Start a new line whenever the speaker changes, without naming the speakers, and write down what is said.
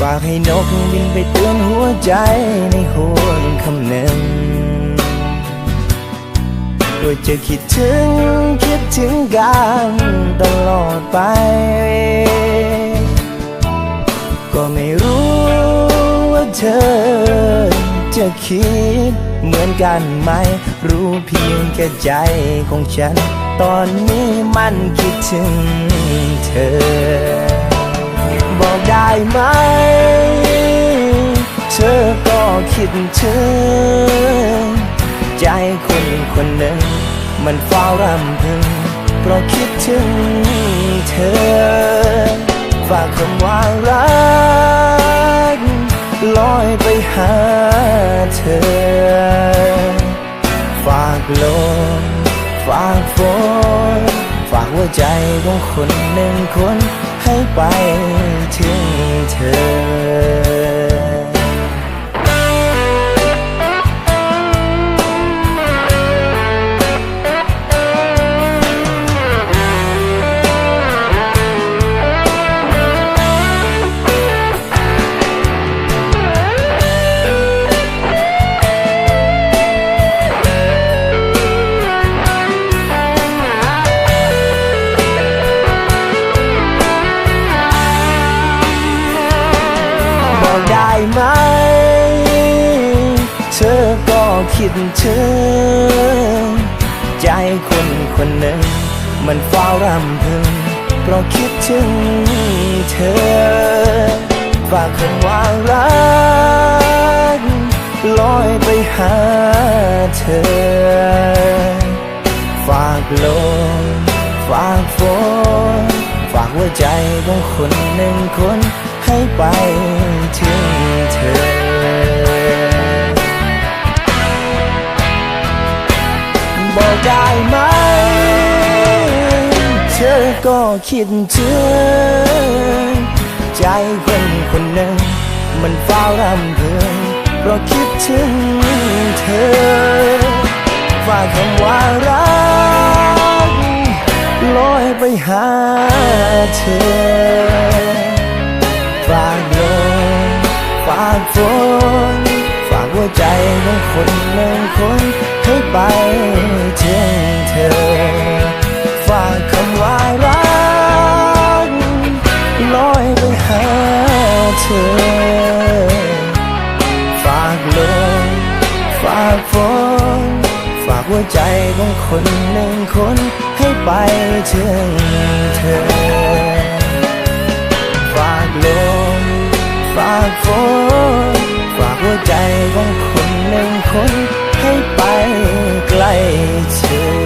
ฝากให้นกบินไปเตือนหัวใจในห่วงคำหนึ่งว่าจะคิดถึงคิดถึงกันตลอดไป ก็ไม่รู้ว่าเธอจะคิดเหมือนกันไหม รู้เพียงแค่ใจของฉัน ตอนนี้มันคิดถึงเธอ บอกได้ไหม เธอก็คิดถึง ใจคนคนหนึ่ง มันเฝ้ารำพึง เพราะคิดถึงเธอ ฝากคำว่ารัก ลอยไปหาเธอ ฝากลมฝากฝนฝากหัวใจของคนหนึ่งคน ให้ไปถึงเธอ ได้ไหม เธอก็คิดถึง ใจคนคนหนึ่ง มันเฝ้ารำพึง เพราะคิดถึงเธอฝากคำว่ารักลอยไปหาเธอ ฝากลมฝากฝนฝากหัวใจของคนหนึ่งคน ให้ไปถึงเธอ บอกได้ไหม เธอก็คิดถึงใจคนคนหนึ่ง มันเฝ้ารำพึงเพราะคิดถึงเธอฝากคำว่ารักลอยไปหาเธอากลมฝากฝนฝากหัวใจของคนหนึ่งคนให้ไปถึงเธอ ฝากคำว่ารักลอยไปหาเธอ ฝากลมฝากฝนฝากหัวใจของคนหนึ่งคนให้ไปถึงเธอากฝนฝากหัวใจของคนหนึ่งคนให้ไปใกล้เธอ